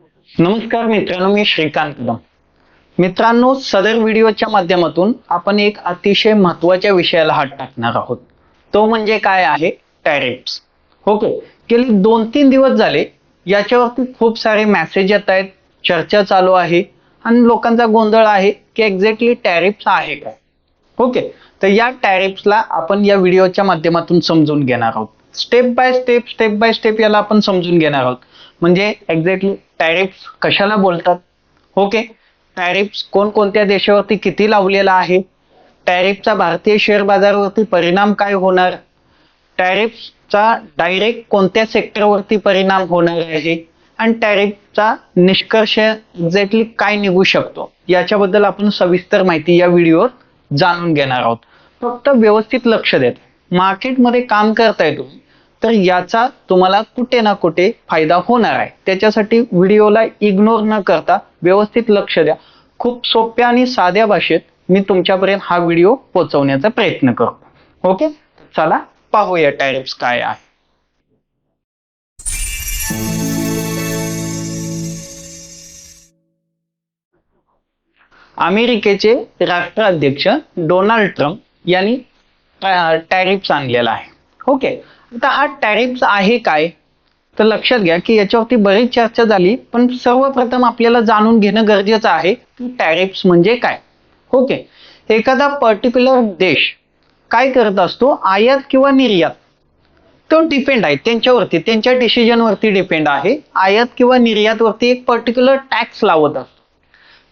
नमस्कार मित्रांनो मी श्रीकांत कदम मित्रांनो सदर व्हिडिओच्या माध्यमातून आपण एक अतिशय महत्त्वाच्या विषयाला हात टाकणार आहोत. तो म्हणजे काय आहे? Tariffs okay. गेले दोन तीन दिवस झाले याच्यावरती खूप सारे मेसेज येत आहेत चर्चा चालू आहे आणि लोकांचा गोंधळ आहे की एक्झॅक्टली टॅरिप्स आहे काय? ओके. तर या टॅरिप्सला आपण या व्हिडिओच्या माध्यमातून समजून घेणार आहोत. Step by step step by step याला आपण समजून घेणार आहोत. म्हणजे एक्झॅक्टली टॅरिफ्स कशाला बोलतात? ओके टॅरिफ्स कोणकोणत्या देशावरती किती लावलेला आहे? टॅरिफचा भारतीय शेअर बाजारावरती परिणाम काय होणार? टॅरिफचा डायरेक्ट कोणत्या सेक्टरवरती परिणाम होणार आहे? आणि टॅरिफचा निष्कर्ष एक्झॅक्टली काय निघू शकतो? याच्याबद्दल आपण सविस्तर माहिती या व्हिडिओवर जाणून घेणार आहोत. फक्त व्यवस्थित लक्ष देत. मार्केटमध्ये काम करताय तुम्ही. तर याचा तुम्हाला कुठे ना कुठे फायदा होणार आहे. त्याच्यासाठी व्हिडिओला इग्नोर न करता व्यवस्थित लक्ष द्या. खूप सोप्या आणि साध्या भाषेत मी तुमच्यापर्यंत हा व्हिडिओ पोहोचवण्याचा प्रयत्न करतो. ओके? चला पाहूया टॅरिफ्स काय आहे. अमेरिकेचे राष्ट्राध्यक्ष डोनाल्ड ट्रम्प यांनी टॅरिफ्स आणलेला आहे. ओके? आता हा टॅरिफ आहे काय? तर लक्षात घ्या की याच्यावरती बरीच चर्चा झाली पण सर्वप्रथम आपल्याला जाणून घेणं गरजेचं आहे की टॅरिफ्स म्हणजे काय. ओके. एखादा पर्टिक्युलर देश काय करत असतो? आयात किंवा निर्यात? तो डिपेंड आहे. त्यांच्यावरती त्यांच्या डिसिजनवरती डिपेंड आहे. आयात किंवा निर्यातवरती एक पर्टिक्युलर टॅक्स लावत असतो.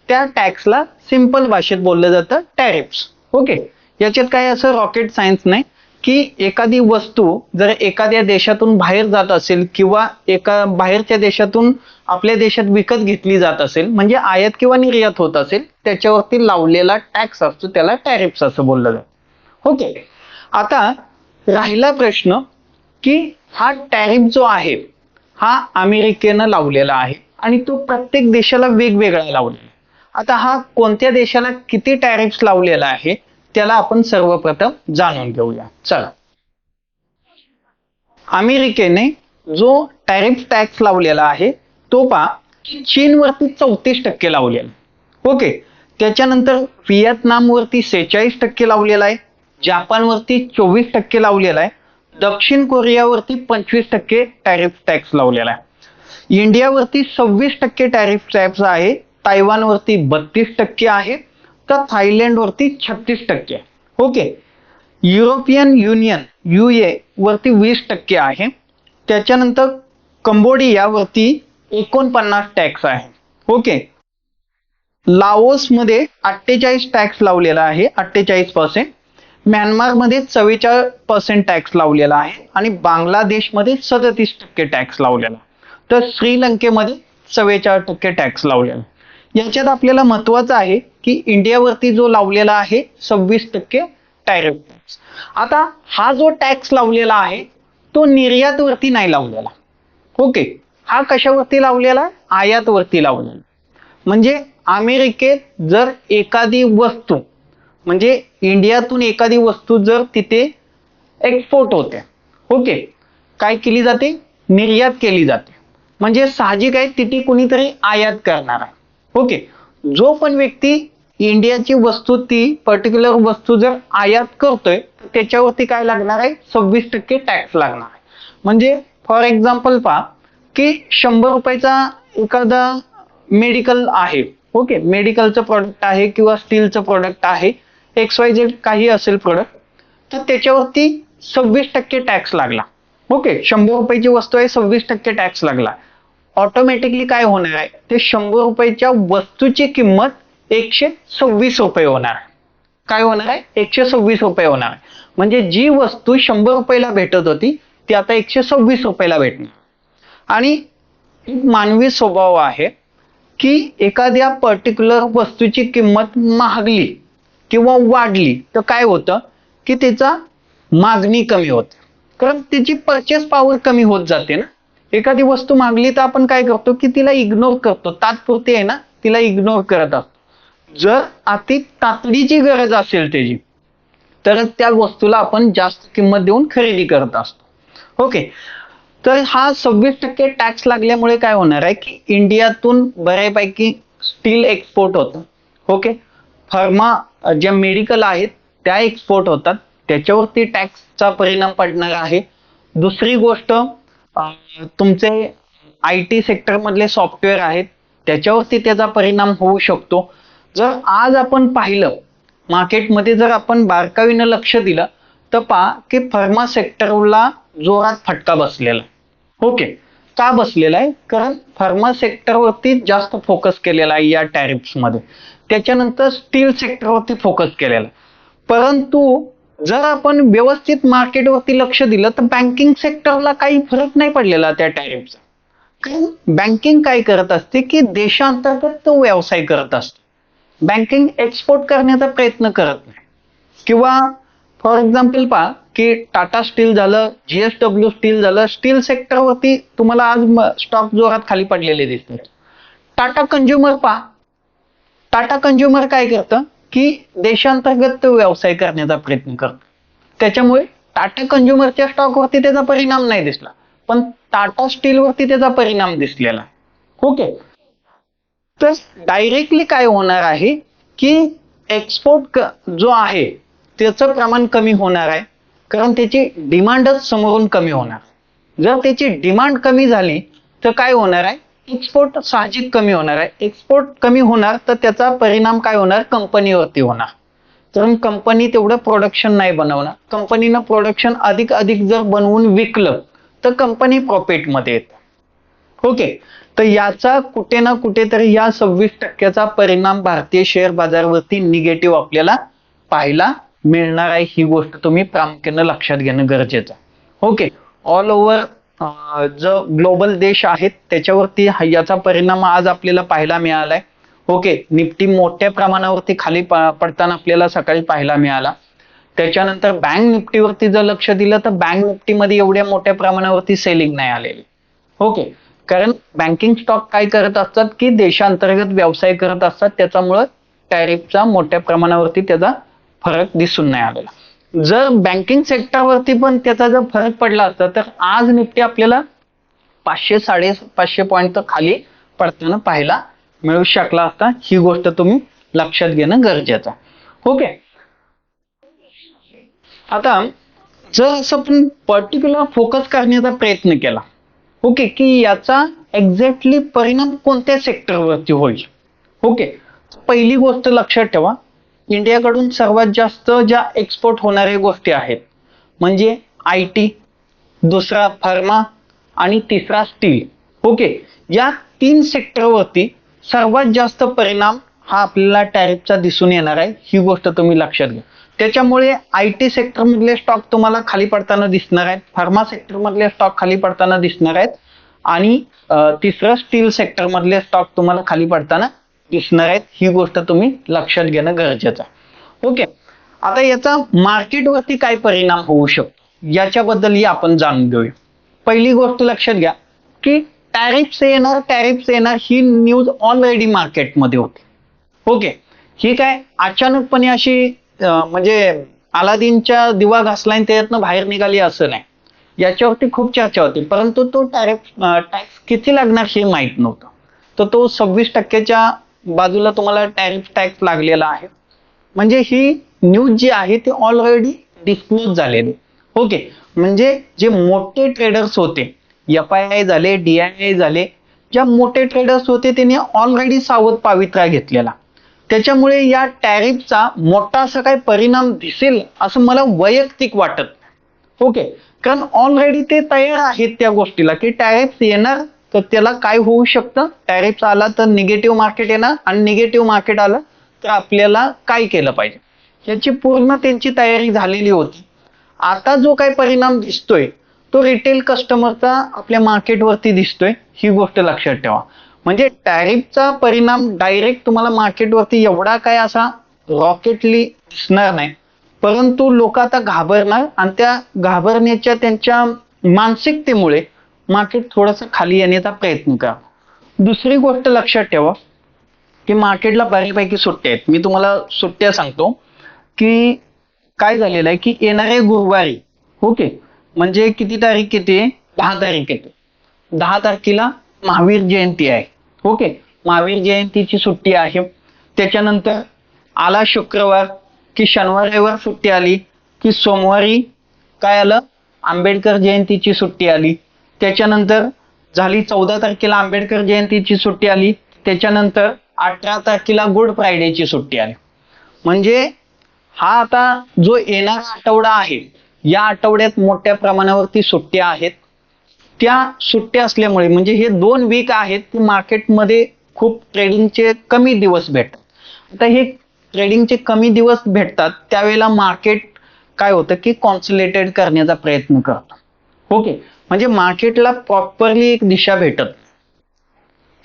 त्या टॅक्सला सिंपल भाषेत बोललं जातं टॅरिफ्स ओके. याच्यात काय असं रॉकेट सायन्स नाही. की एखादी वस्तू जर एखाद्या देशातून बाहेर जात असेल किंवा एका बाहेरच्या देशातून आपल्या देशात विकत घेतली जात असेल म्हणजे आयात किंवा निर्यात होत असेल त्याच्यावरती लावलेला टॅक्स असतो त्याला टॅरिफ्स असं बोललं जातं. ओके. आता राहिला प्रश्न की हा टॅरिफ जो आहे हा अमेरिकेनं लावलेला आहे आणि तो प्रत्येक देशाला वेगवेगळा लावलेला आता हा कोणत्या देशाला किती टॅरिफ्स लावलेला आहे त्याला आपण सर्वप्रथम जाणून घेऊया. चला. अमेरिकेने जो टॅरिफ टॅक्स लावलेला आहे तो पा चीनवरती चौतीस टक्के लावलेला ओके. त्याच्यानंतर व्हिएतनामवरती सेहेचाळीस टक्के लावलेला आहे. जापानवरती चोवीस टक्के लावलेला आहे. दक्षिण कोरियावरती पंचवीस टक्के टॅरिफ टॅक्स लावलेला आहे. इंडियावरती सव्वीस टक्के टॅरिफ टॅक्स आहे. तायवानवरती बत्तीस टक्के आहे. तर थायलंडवरती छत्तीस टक्के okay. European Union U A वरती वीस टक्के आहे. त्याच्यानंतर कंबोडियावरती एकोणपन्नास टॅक्स आहे. ओके. लाओसमध्ये अठ्ठेचाळीस टॅक्स लावलेला आहे अठ्ठेचाळीस पर्सेंट म्यानमारमध्ये चव्वेचाळीस पर्सेंट टॅक्स लावलेला आहे आणि बांगलादेशमध्ये सदतीस टक्के टॅक्स लावलेला आहे. तर श्रीलंकेमध्ये चव्वेचाळीस टक्के टॅक्स लावलेला आहे. याच्यात आपल्याला महत्वाचं आहे की इंडियावरती जो लावलेला आहे सव्वीस टक्के टॅरिफ टॅक्स आता हा जो टॅक्स लावलेला आहे तो निर्यातवरती नाही लावलेला. ओके हा कशावरती लावलेला आयातवरती लावलेला. म्हणजे अमेरिकेत जर एखादी वस्तू म्हणजे इंडियातून एखादी वस्तू जर तिथे एक्सपोर्ट होते ओके काय केली जाते? निर्यात केली जाते. म्हणजे साहजिक आहे तिथे कुणीतरी आयात करणार आहे. ओके. जो पण व्यक्ती इंडियाची वस्तू ती पर्टिक्युलर वस्तू जर आयात करतोय त्याच्यावरती काय लागणार आहे? सव्वीस टक्के टॅक्स लागणार आहे. म्हणजे फॉर एक्झाम्पल पहा की शंभर रुपयाचा एखादा मेडिकल आहे ओके मेडिकलचं प्रोडक्ट आहे किंवा स्टीलचं प्रोडक्ट आहे एक्स वाय झेड काही असेल प्रोडक्ट तर त्याच्यावरती सव्वीस टक्के टॅक्स लागला. ओके शंभर रुपयाची वस्तू आहे सव्वीस टक्के टॅक्स लागला. ऑटोमॅटिकली काय होणार आहे? ते शंभर रुपयाच्या वस्तूची किंमत एकशे सव्वीस रुपये होणार काय होणार आहे? एकशे सव्वीस रुपये होणार आहे. म्हणजे जी वस्तू शंभर रुपयाला भेटत होती ती आता एकशे सव्वीस रुपयाला भेटणार आणि एक मानवी स्वभाव आहे की एखाद्या पर्टिक्युलर वस्तूची किंमत महागली किंवा वाढली तर काय होतं? की तिचा मागणी कमी होते. कारण तिची परचेस पॉवर कमी होत जाते ना. एखादी वस्तू मागली तर आपण काय करतो की तिला इग्नोर करतो. तात्पुरती आहे ना तिला इग्नोर करत असतो. जर अति तातडीची गरज असेल त्याची तर त्या वस्तूला आपण जास्त किंमत देऊन खरेदी करत असतो. ओके तर हा सव्वीस टक्के टॅक्स लागल्यामुळे काय होणार आहे की इंडियातून बऱ्यापैकी स्टील एक्सपोर्ट होतं. ओके फार्मा ज्या मेडिकल आहेत त्या एक्सपोर्ट होतात. त्याच्यावरती टॅक्सचा परिणाम पडणार आहे. दुसरी गोष्ट तुमचे आय टी सेक्टरमधले सॉफ्टवेअर आहेत त्याच्यावरती त्याचा परिणाम होऊ शकतो. जर आज आपण पाहिलं मार्केटमध्ये जर आपण बारकावीनं लक्ष दिलं तर पहा की फार्मा सेक्टरला जोरात फटका बसलेला आहे. ओके का बसलेला आहे? कारण फार्मा सेक्टरवरती जास्त फोकस केलेला आहे या टॅरिफ्समध्ये मध्ये त्याच्यानंतर स्टील सेक्टरवरती फोकस केलेला आहे. परंतु जर आपण व्यवस्थित मार्केटवरती लक्ष दिलं तर बँकिंग सेक्टरला काही फरक नाही पडलेला त्या टॅरिफचा कारण बँकिंग काय करत असते की देशांतर्गत तो व्यवसाय करत असतो. बँकिंग एक्सपोर्ट करण्याचा प्रयत्न करत नाही. किंवा फॉर एक्झाम्पल पहा की टाटा स्टील झालं जीएसडब्ल्यू स्टील झालं स्टील सेक्टरवरती तुम्हाला आज स्टॉक जोरात खाली पडलेले दिसतात. टाटा कंझ्युमर पहा. टाटा कंझ्युमर काय करतं? की देशांतर्गत तो व्यवसाय करण्याचा प्रयत्न करतो त्याच्यामुळे टाटा कंझ्युमरच्या स्टॉकवरती त्याचा परिणाम नाही दिसला. पण टाटा स्टीलवरती त्याचा परिणाम दिसलेला. ओके? तर डायरेक्टली काय होणार आहे की एक्सपोर्ट जो आहे त्याचं प्रमाण कमी होणार आहे. कारण त्याची डिमांडच समोरून कमी होणार. जर त्याची डिमांड कमी झाली तर काय होणार आहे? एक्सपोर्ट साहजिक कमी होणार आहे. एक्सपोर्ट कमी होणार तर त्याचा परिणाम काय होणार? कंपनीवरती होणार. कारण कंपनी तेवढं प्रोडक्शन नाही बनवणार. कंपनीनं प्रोडक्शन अधिक अधिक जर बनवून विकलं तर कंपनी प्रॉफिटमध्ये येते. ओके तर याचा कुठे ना कुठेतरी या सव्वीस टक्क्याचा परिणाम भारतीय शेअर बाजारावरती निगेटिव्ह आपल्याला पाहायला मिळणार आहे. ही गोष्ट तुम्ही प्रामुख्यानं लक्षात घेणं गरजेचं आहे. ओके ऑल ओव्हर जो ग्लोबल देश आहेत त्याच्यावरती याचा परिणाम आज आपल्याला पाहायला मिळालाय. ओके निफ्टी मोठ्या प्रमाणावरती खाली पडताना आपल्याला सकाळी पाहायला मिळाला. त्याच्यानंतर बँक निफ्टीवरती जर लक्ष दिलं तर बँक निफ्टीमध्ये एवढ्या मोठ्या प्रमाणावरती सेलिंग नाही आलेली. ओके कारण बँकिंग स्टॉक काय करत असतात की देशांतर्गत व्यवसाय करत असतात त्याच्यामुळं टॅरिफचा मोठ्या प्रमाणावरती त्याचा फरक दिसून नाही आलेला. जर बँकिंग सेक्टरवरती पण त्याचा जर फरक पडला असता तर आज निफ्टी आपल्याला पाचशे साडे पाचशे पॉईंट खाली पडताना पाहायला मिळू शकला असता. ही गोष्ट तुम्ही लक्षात घेणं गरजेचं ओके आता जर असं आपण पर्टिक्युलर फोकस करण्याचा प्रयत्न केला ओके की याचा एक्झॅक्टली परिणाम कोणत्या सेक्टरवरती होईल? ओके पहिली गोष्ट लक्षात ठेवा. इंडियाकडून सर्वात जास्त ज्या एक्सपोर्ट होणाऱ्या गोष्टी आहेत म्हणजे आय टी दुसरा फार्मा आणि तिसरा स्टील ओके या तीन सेक्टरवरती सर्वात जास्त परिणाम हा आपल्याला टॅरिफचा दिसून येणार आहे ही गोष्ट तुम्ही लक्षात घ्या. त्याच्यामुळे आय टी सेक्टरमधले स्टॉक तुम्हाला खाली पडताना दिसणार आहेत फार्मा सेक्टरमधले स्टॉक खाली पडताना दिसणार आहेत आणि तिसरं स्टील सेक्टरमधले स्टॉक तुम्हाला खाली पडताना दिसणार आहेत. ही गोष्ट तुम्ही लक्षात घेणं गरजेचं आहे. ओके. आता याचा मार्केटवरती काय परिणाम होऊ शकतो? याच्याबद्दलही आपण जाणून घेऊया. पहिली गोष्ट लक्षात घ्या की टॅरिफ्स येणार टॅरिफ्स येणार ही न्यूज ऑलरेडी मार्केटमध्ये होती. ओके. ही काय अचानकपणे अशी म्हणजे अलादीनच्या दिवा घासला आणि त्याच्यातनं बाहेर निघाली असं नाही. याच्यावरती खूप चर्चा होती परंतु तो टॅरिफ टॅक्स किती लागणार हे माहीत नव्हतं. तर तो सव्वीस टक्क्याच्या बाजूला तुम्हाला टॅरिफ टॅक्स लागलेला आहे. म्हणजे ही न्यूज जी आहे ती ऑलरेडी डिस्क्लोज झालेली. ओके. म्हणजे जे मोठे ट्रेडर्स होते एफ आय आय झाले डी आय आय झाले ज्या मोठे ट्रेडर्स होते त्यांनी ऑलरेडी सावध पावित्रा घेतलेला. त्याच्यामुळे या टॅरिफचा मोठा असा काही परिणाम दिसेल असं मला वैयक्तिक वाटत. ओके. कारण ऑलरेडी ते तयार आहेत त्या गोष्टीला की टॅरिफ येणार तर त्याला काय होऊ शकतं? टॅरिफ आला तर निगेटिव्ह मार्केट येणार आणि निगेटिव्ह मार्केट आलं तर आपल्याला काय केलं पाहिजे? याची पूर्ण त्यांची तयारी झालेली होती. आता जो काही परिणाम दिसतोय तो रिटेल कस्टमरचा आपल्या मार्केटवरती दिसतोय. ही गोष्ट लक्षात ठेवा. म्हणजे टॅरिफचा परिणाम डायरेक्ट तुम्हाला मार्केटवरती एवढा काय असा रॉकेटली दिसणार नाही. परंतु लोक आता घाबरणार आणि त्या घाबरण्याच्या त्यांच्या मानसिकतेमुळे मार्केट थोडंसं खाली येण्याचा प्रयत्न करा. दुसरी गोष्ट लक्षात ठेवा की मार्केटला बऱ्यापैकी सुट्ट्या आहेत. मी तुम्हाला सुट्ट्या सांगतो की काय झालेलं आहे की येणारे गुरुवारी ओके? म्हणजे किती तारीख किती आहे दहा तारीख येते. दहा तारखेला महावीर जयंती आहे ओके? महावीर जयंतीची सुट्टी आहे. त्याच्यानंतर आला शुक्रवार की शनिवार रविवार सुट्टी आली की सोमवारी काय आलं? आंबेडकर जयंतीची सुट्टी आली. त्याच्यानंतर झाली चौदा तारखेला आंबेडकर जयंतीची सुट्टी आली. त्याच्यानंतर अठरा तारखेला गुड फ्रायडेची सुट्टी आली. म्हणजे हा आता जो येणारा आठवडा आहे या आठवड्यात मोठ्या प्रमाणावरती सुट्ट्या आहेत. त्या सुट्ट्या असल्यामुळे म्हणजे हे दोन वीक आहेत ते मार्केटमध्ये खूप ट्रेडिंगचे कमी दिवस भेटतात. आता हे ट्रेडिंगचे कमी दिवस भेटतात त्यावेळेला मार्केट काय होतं की कॉन्सन्ट्रेटेड करण्याचा प्रयत्न करतो ओके. म्हणजे मार्केटला प्रॉपरली एक दिशा भेटत.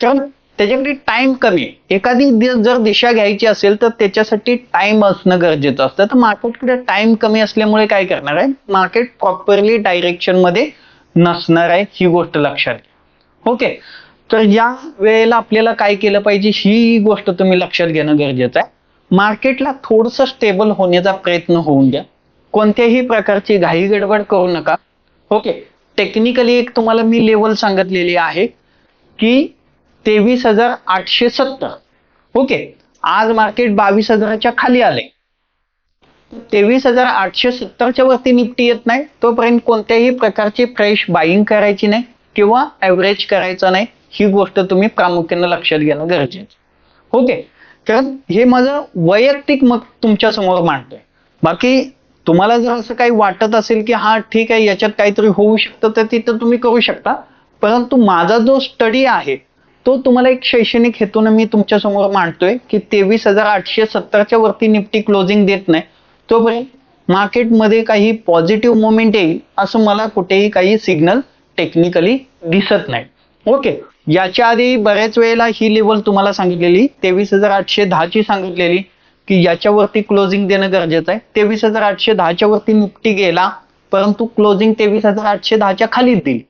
कारण त्याच्याकडे टाइम कमी. आहे एखादी जर दिशा घ्यायची असेल तर त्याच्यासाठी टाइम असणं गरजेचं असतं. तर मार्केटकडे टाइम कमी असल्यामुळे काय करणार आहे? मार्केट प्रॉपरली डायरेक्शनमध्ये नसणार आहे ही गोष्ट लक्षात घ्या. ओके. तर या वेळेला आपल्याला काय केलं पाहिजे? ही गोष्ट तुम्ही लक्षात घेणं गरजेचं आहे. मार्केटला थोडंसं स्टेबल होण्याचा प्रयत्न होऊन द्या. कोणत्याही प्रकारची घाई गडबड करू नका. ओके. टेक्निकली एक तुम्हाला मी लेवल सांगितलेली आहे की तेवीस हजार आठशे सत्तर. ओके. आज मार्केट बावीस हजाराच्या खाली आले तेवीस हजार आठशे सत्तरच्या वरती निफ्टी येत नाही. तोपर्यंत कोणत्याही प्रकारची फ्रेश बाईंग करायची नाही किंवा ऍव्हरेज करायचं नाही. ही गोष्ट तुम्ही प्रामुख्याने लक्षात घेणं गरजेचं ओके. कारण हे माझं वैयक्तिक मत तुमच्यासमोर मांडतोय. बाकी तुम्हाला जर असं काही वाटत असेल की हा ठीक आहे याच्यात काहीतरी होऊ शकतं तर तिथं तुम्ही करू शकता. परंतु माझा जो स्टडी आहे तो तुम्हाला एक शैक्षणिक हेतून मी तुमच्यासमोर मांडतोय की तेवीस हजार आठशे सत्तरच्या वरती निफ्टी क्लोजिंग देत नाही. तोपर्यंत मार्केटमध्ये काही पॉझिटिव्ह मुवमेंट येईल असं मला कुठेही काही सिग्नल टेक्निकली दिसत नाही. ओके याच्या आधी बऱ्याच वेळेला ही लेवल तुम्हाला सांगितलेली तेवीस हजार आठशे दहाची सांगितलेली. की याच्यावरती क्लोजिंग देणं गरजेचं आहे. तेवीस हजार आठशे दहाच्या वरती निफ्टी गेला परंतु क्लोजिंग तेवीस हजार आठशे दहाच्या खालीच दिली.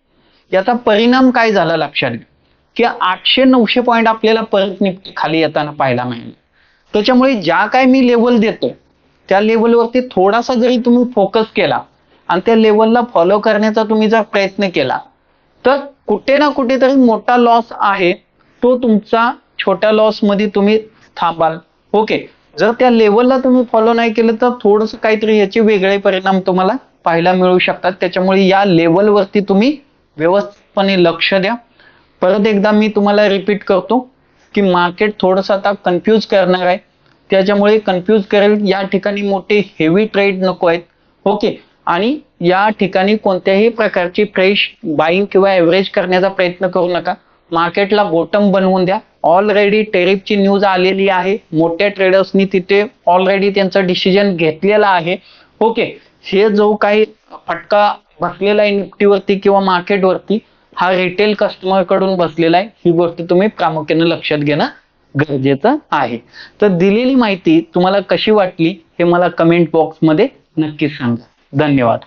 याचा परिणाम काय झाला लक्षात घ्या. की आठशे नऊशे पॉईंट आपल्याला परत निफ्टी खाली येताना पाहायला मिळेल. त्याच्यामुळे ज्या काय मी लेवल देतोय त्या लेवलवरती थोडासा जरी तुम्ही फोकस केला आणि त्या लेवलला फॉलो करण्याचा तुम्ही जर प्रयत्न केला तर कुठे ना कुठेतरी मोठा लॉस आहे. तो तुमचा छोट्या लॉसमध्ये तुम्ही थांबाल. ओके जर त्या लेवलला तुम्ही फॉलो नाही केलं तर थोडंसं काहीतरी याचे वेगळे परिणाम तुम्हाला पाहायला मिळू शकतात. त्याच्यामुळे या लेवलवरती तुम्ही व्यवस्थितपणे लक्ष द्या. परत एकदा मी तुम्हाला रिपीट करतो की मार्केट थोडंसं आता कन्फ्यूज करणार आहे. त्याच्यामुळे कन्फ्यूज करेल. या ठिकाणी मोठे हेवी ट्रेड नको आहेत. ओके आणि या ठिकाणी कोणत्याही प्रकारची फ्रेश बाईंग किंवा एव्हरेज करण्याचा प्रयत्न करू नका. मार्केटला बॉटम बनवून द्या. ऑलरेडी टेरिफची न्यूज आलेली आहे. मोठ्या ट्रेडर्सनी तिथे ऑलरेडी त्यांचा डिसिजन घेतलेला आहे. ओके हे जो काही फटका बसलेला आहे निफ्टीवरती किंवा मार्केटवरती हा रिटेल कस्टमरकडून बसलेला आहे. ही गोष्ट तुम्ही प्रामुख्याने लक्षात घेणं गरजेचं आहे. तर दिलेली माहिती तुम्हाला कशी वाटली हे मला कमेंट बॉक्समध्ये नक्कीच सांगा. धन्यवाद.